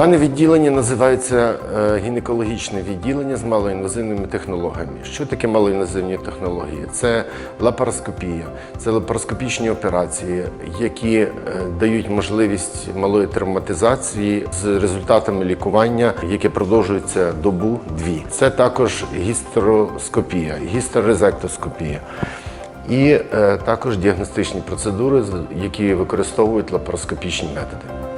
Дане відділення називається е, гінекологічне відділення з малоінвазивними технологіями. Що таке малоінвазивні технології? Це лапароскопія, це лапароскопічні операції, які е, дають можливість малої травматизації з результатами лікування, яке продовжується добу-дві. Це також гістероскопія, гістерорезектоскопія. І е, також діагностичні процедури, які використовують лапароскопічні методи.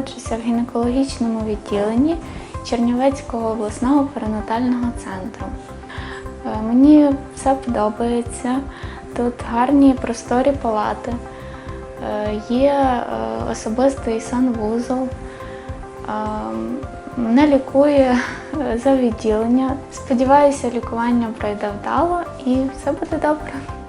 Знаходжуся в гінекологічному відділенні Чернівецького обласного перинатального центру. Е, Мені все подобається. Тут гарні просторі палати, Е, є е, особистий санвузол. Мене лікує за відділення. Сподіваюся, лікування пройде вдало і все буде добре.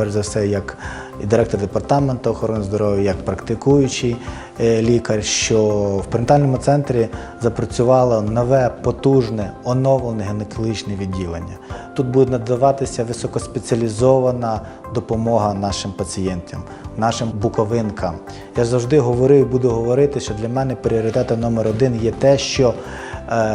Перш за все як директор департаменту охорони здоров'я, як практикуючий е, лікар, що в перинатальному центрі запрацювало нове потужне оновлене гінекологічне відділення. Тут буде надаватися високоспеціалізована допомога нашим пацієнтам, нашим буковинкам. Я завжди говорив і буду говорити, що для мене пріоритетом номер один є те, що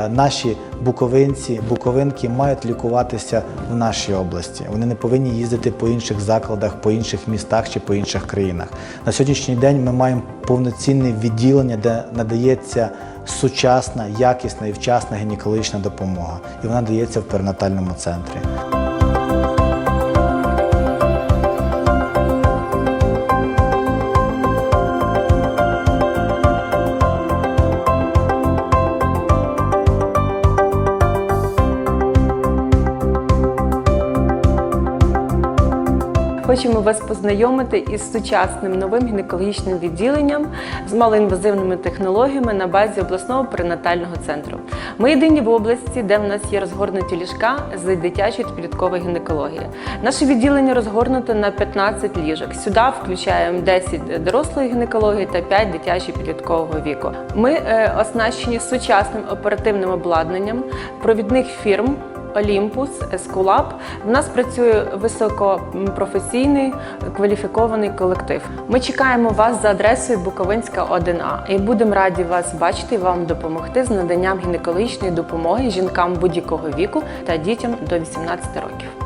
наші буковинці, буковинки мають лікуватися в нашій області. Вони не повинні їздити по інших закладах, по інших містах чи по інших країнах. На сьогоднішній день ми маємо повноцінне відділення, де надається сучасна, якісна і вчасна гінекологічна допомога. І вона дається в перинатальному центрі. Хочемо вас познайомити із сучасним новим гінекологічним відділенням з малоінвазивними технологіями на базі обласного перинатального центру. Ми єдині в області, де в нас є розгорнуті ліжка з дитячої та підліткової гінекології. Наше відділення розгорнуто на 15 ліжок. Сюди включаємо 10 дорослої гінекології та 5 дитячої підліткового віку. Ми е, оснащені сучасним оперативним обладнанням провідних фірм. Олімпус, Ескулап. В нас працює високопрофесійний кваліфікований колектив. Ми чекаємо вас за адресою Буковинська 1А і будемо раді вас бачити вам допомогти з наданням гінекологічної допомоги жінкам будь-якого віку та дітям до 18 років.